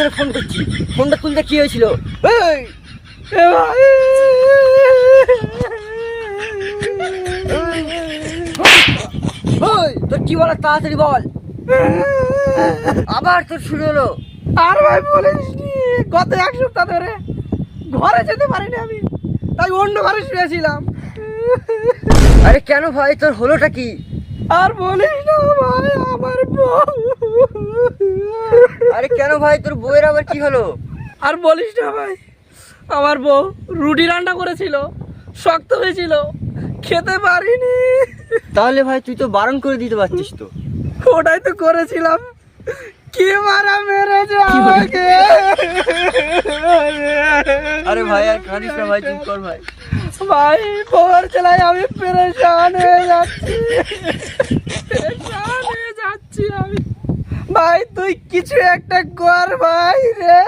ধরে ফোন করছি। ফোনটা তুলতে কি হয়েছিল? এই ভাই। ওই তোর কি বলার তাড়াতাড়ি বল। আবার তোর শুরু হলো। আর ভাই বলিস গত এক সপ্তাহ ধরে ঘরে যেতে পারিনি আমি তাই অন্য ঘরে শুয়েছিলাম। আরে কেন ভাই তোর হলোটা কি? আর বলিস না ভাই আমার বউ। আরে কেন ভাই তোর বউয়ের আবার কি হলো? আর বলিস না ভাই আমার বউ রুটি রান্না করেছিল শক্ত হয়েছিল খেতে পারিনি। তাহলে ভাই তুই তো বারণ করে দিতে পারছিস তো। ওটাই তো করেছিলাম। কে মারা মেরেছে আমাকে? আরে ভাই আর কাঁদিস না ভাই চুপ কর ভাই। ভাই বউয়ের চেলায় আমি পেরেশান হয়ে যাচ্ছি। আমি। ভাই তুই কিছু একটা কর ভাই রে।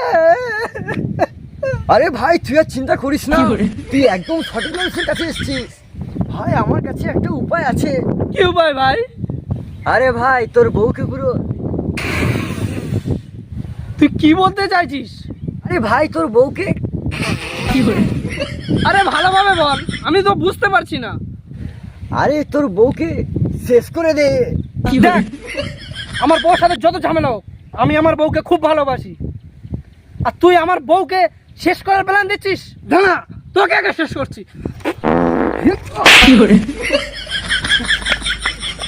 আরে ভাই তুই আর চিন্তা করিস না। তুই একদম সঠিক মানুষের কাছে এসেছিস। ভাই আমার কাছে একটা উপায় আছে। কি উপায় ভাই? আরে ভাই তোর বউকে পুরো তুই কি বলতে চাইছিস? আরে ভাই তোর বউকে। কি আরে ভালোভাবে বল আমি তো বুঝতে পারছি না। আরে তোর বউকে শেষ করে দে। কি দেখ। আমার বউর সাথে যত ঝামেলা হোক আমি আমার বউকে খুব ভালোবাসি। আর তুই আমার বউকে শেষ করার প্ল্যান দিচ্ছিস? দাঁড়া তোকে আগে শেষ করছি।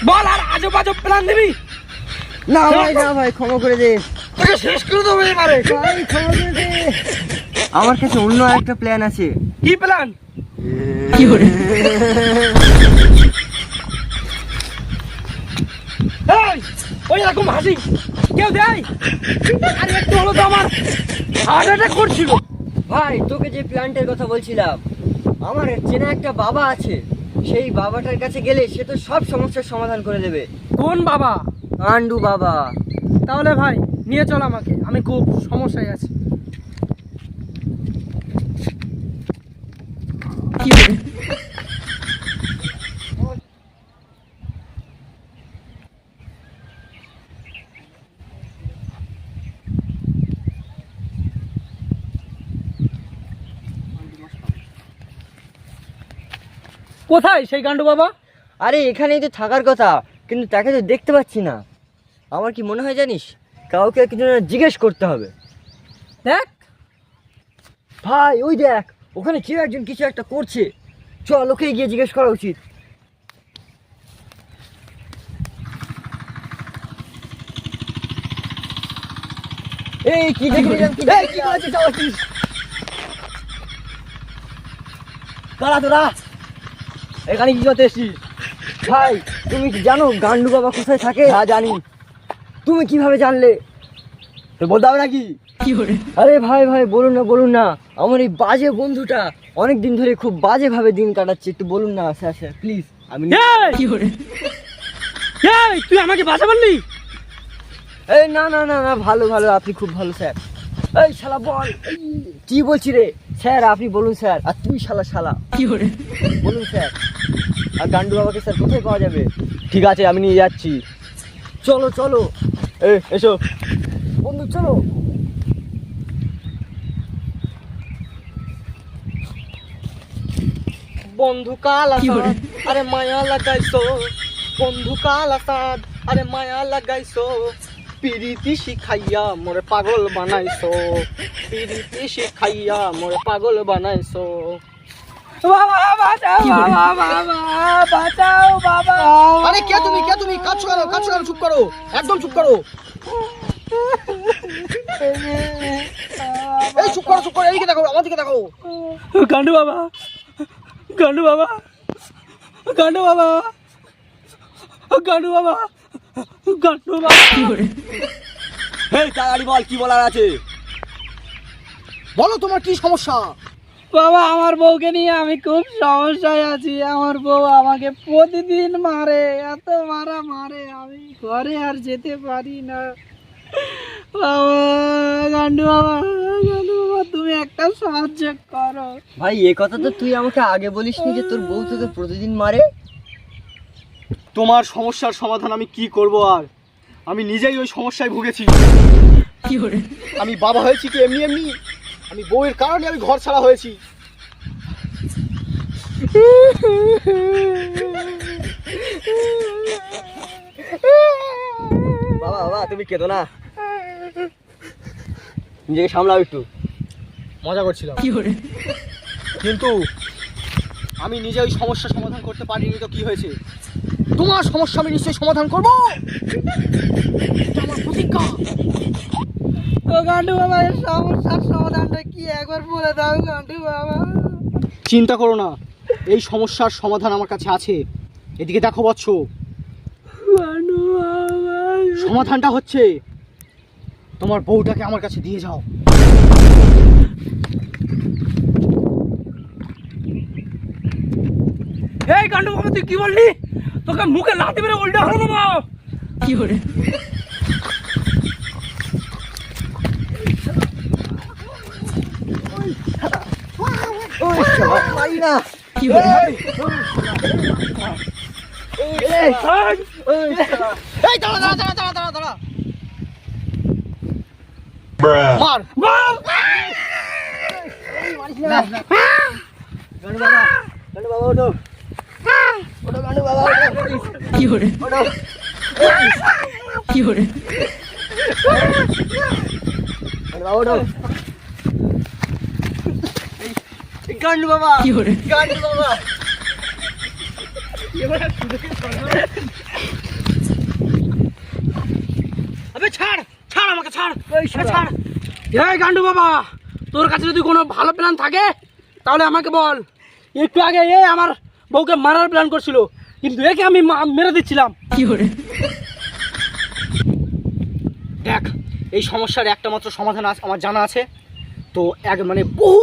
বল আর আজব আজব প্ল্যান দিবি? না ভাই না ভাই ক্ষমা করে দে। তোকে শেষ করে দেবো এবারে। ভাই ক্ষমা করে দে। আমার কাছে অন্য একটা প্ল্যান আছে। কি প্ল্যান? এই ওই রকম হাসি। কেউ দেয়? আরে একটু হলো তো আমার হার্ট অ্যাটাক করছিল। ভাই তোকে যে প্ল্যান্টের কথা বলছিলাম আমার চেনা একটা বাবা আছে। সেই বাবাটার কাছে গেলে সে তো সব সমস্যার সমাধান করে দেবে। কোন বাবা? কান্ডু বাবা। তাহলে ভাই নিয়ে চল আমাকে। আমি খুব সমস্যায় আছি। কোথায় সেই গান্ডু বাবা? আরে এখানেই তো থাকার কথা কিন্তু তাকে তো দেখতে পাচ্ছি না। আমার কি মনে হয় জানিস? কাউকে কিছু না জিজ্ঞেস করতে হবে। দেখ। ভাই ওই দেখ ওখানে কেউ একজন কিছু একটা করছে। চল ওকে গিয়ে জিজ্ঞেস করা উচিত। এই কি কি তোরা এখানে কি করতে এসছিস? ভাই তুমি কি জানো গান্ডু বাবা কোথায় থাকে? হ্যাঁ জানি। তুমি কীভাবে জানলে? তো বলতে হবে নাকি? আরে ভাই ভাই বলুন না বলুন না। আমার এই বাজে বন্ধুটা অনেক দিন ধরে খুব বাজেভাবে দিন কাটাচ্ছে। একটু বলুন না স্যার স্যার প্লিজ আমি এই! এই তুই আমাকে বাঁচা বললি এই না না না না ভালো ভালো আপনি খুব ভালো স্যার। এই শালা বল কি বলছি রে? স্যার আপনি বলুন স্যার। আর তুই শালা শালা। বলুন স্যার। আর গান্ডু বাবাকে স্যার কোথায় পাওয়া যাবে? ঠিক আছে আমি নিয়ে যাচ্ছি। চলো চলো। এ এসো। বন্ধু চলো। বন্ধু কাল আসাদ। আরে মায়া লাগাইছো। বন্ধু কাল আসাদ। আরে মায়া লাগাইছো। পিরিতি শিখাইয়া মোরে পাগল বানাইছো। পিরিতি শিখাইয়া মোরে পাগল বানাইছো। বাবা বাবা বাবা বাবা। আরে কে তুমি কে তুমি? কাজ করো কাজ করো চুপ করো। একদম চুপ করো। এই চুপ করো চুপ করো এইদিকে দেখো আমার দিকে দেখো। গান্ডু বাবা গান্ডু বাবা গান্ডু বাবা গান্ডু বাবা। তাড়াতাড়ি বল কি বলার আছে? বলো তোমার কি সমস্যা? বাবা আমার বউকে নিয়ে আমি খুব সমস্যায় আছি। আমার বউ আমাকে প্রতিদিন মারে এত মারা মারে। আমি ঘরে আর যেতে পারি না। বাবা গান্ডু বাবা গান্ডু বাবা তুমি একটা সাহায্য করো। ভাই এ কথা তো তুই আমাকে আগে বলিস নি যে তোর বউ তোকে প্রতিদিন মারে? তোমার সমস্যার সমাধান আমি কি করব আর? আমি নিজেই ওই সমস্যায় ভুগেছি। আমি বাবা হয়েছি কি এমনি এমনি? আমি বউয়ের কারণে আমি ঘর ছাড়া হয়েছি। বাবা বাবা তুমি কেতো না। নিজেকে সামলাও একটু। মজা করছিলাম। কিন্তু আমি নিজে ওই সমস্যা সমাধান করতে পারিনি তো কি হয়েছে? তোমার সমস্যা আমি নিশ্চয়ই সমাধান করব। আমার প্রতিজ্ঞা। ও গান্ডু বাবা এর সমস্যার সমাধানটা কি? একবার বলে দাও গান্ডু বাবা। চিন্তা করো না এই সমস্যার সমাধান আমার কাছে আছে। এদিকে দেখো বৎস। সমাধানটা হচ্ছে তোমার বউটাকে আমার কাছে দিয়ে যাও। এই কাণ্ড বাবা তুই কি বললি? তোকে মুখে লাথি মেরে উল্টা হলো? দেবো দাঁড়া দাঁড়া মার। বাবা ওঠো। ওঠো বাবা ওঠো ওঠো। গান্ডু বাবা গান্ডু বাবা আবে ছাড় ছাড় আমাকে ছাড়। ছাড়। এই গান্ডু বাবা তোর কাছে যদি কোনো ভালো প্ল্যান থাকে তাহলে আমাকে বল। একটু আগে এ আমার বউকে মারার প্ল্যান করছিল। কিন্তু একে আমি মেরে দিচ্ছিলাম। দেখ এই সমস্যার একটা মাত্র সমাধান আমার জানা আছে। তো এক মানে বহু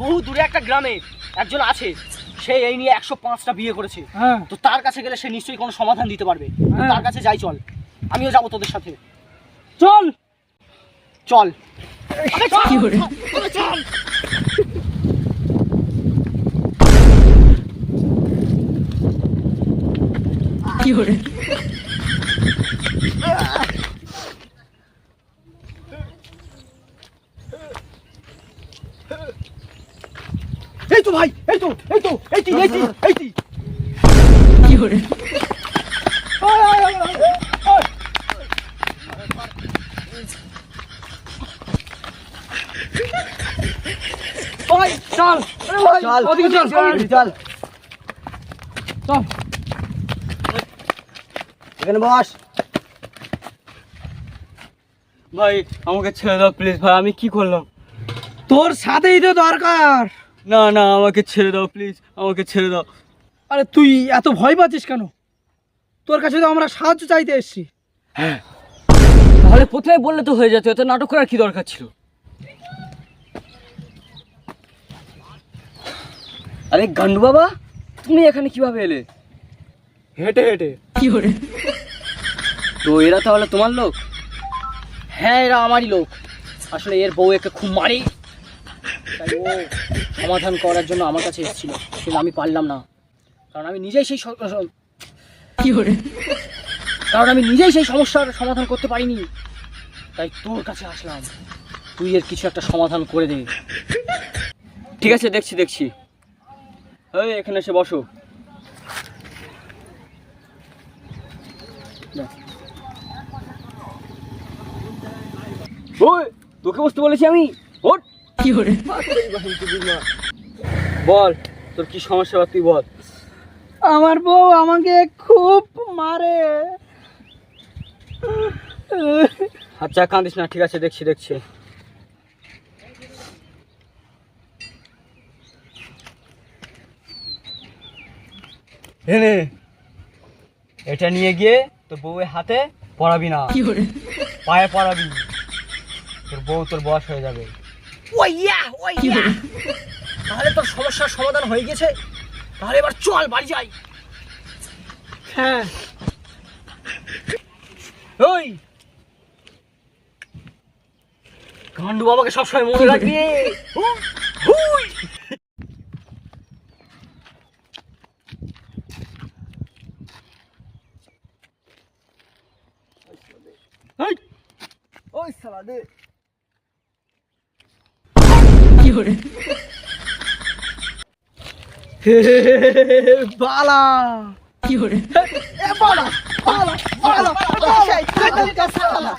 বহু দূরে একটা গ্রামে একজন আছে সে এই নিয়ে একশো পাঁচটা বিয়ে করেছে। হ্যাঁ। তো তার কাছে গেলে সে নিশ্চয়ই কোনো সমাধান দিতে পারবে। হ্যাঁ। তার কাছে যাই চল। আমিও যাব তোদের সাথে। চল। চল। এই তো ভাই এই তো এই তো এই এই এই তুই ভাই চল চল ওদিকে চল চল। চল। এখানে বস। ভাই আমাকে ছেড়ে দাও প্লিজ ভাই আমি কি করলাম? তোর সাথেই তো দরকার। না না আমাকে ছেড়ে দাও প্লিজ আমাকে ছেড়ে দাও। আরে তুই এত ভয় পাচ্ছিস কেন? তোর কাছে তো আমরা সাহায্য চাইতে এসেছি। তাহলে প্রথমে বললে তো হয়ে যেত এত নাটক করার কি দরকার ছিল? আরে গান্ডু বাবা তুমি এখানে কীভাবে এলে? হেঁটে হেঁটে। তো এরা তাহলে তোমার লোক? হ্যাঁ এরা আমারই লোক। আসলে এর বউ একে খুব মারি। তাই ও সমাধান করার জন্য আমার কাছে এসেছিল। কিন্তু আমি পারলাম না। কারণ আমি নিজেই সেই স- স- কারণ আমি নিজেই সেই সমস্যার সমাধান করতে পারিনি। তাই তোর কাছে আসলাম। তুই এর কিছু একটা সমাধান করে দে। ঠিক আছে দেখছি দেখছি। ওই এখানে এসে বসো। ওই তোকে বসতে বলেছি আমি। ওঠ। বল তোর কি সমস্যা বা তুই বল। আমার বউ আমাকে খুব মারে। আচ্ছা কাঁদিস না ঠিক আছে দেখছি দেখছি। হেনে এটা নিয়ে গিয়ে তোর বউয়ের হাতে পড়াবি না। পায়ে পড়াবি। তোর বউ তোর বয়স হয়ে যাবে। ওই তাহলে তোর সমস্যার সমাধান হয়ে গেছে। তাহলে এবার চল বাড়ি যাই। হ্যাঁ। ওই গান্ডু বাবাকে সবসময় মনে রাখবি। ওই শালা দে বালা এ বালা বালা বালা বালা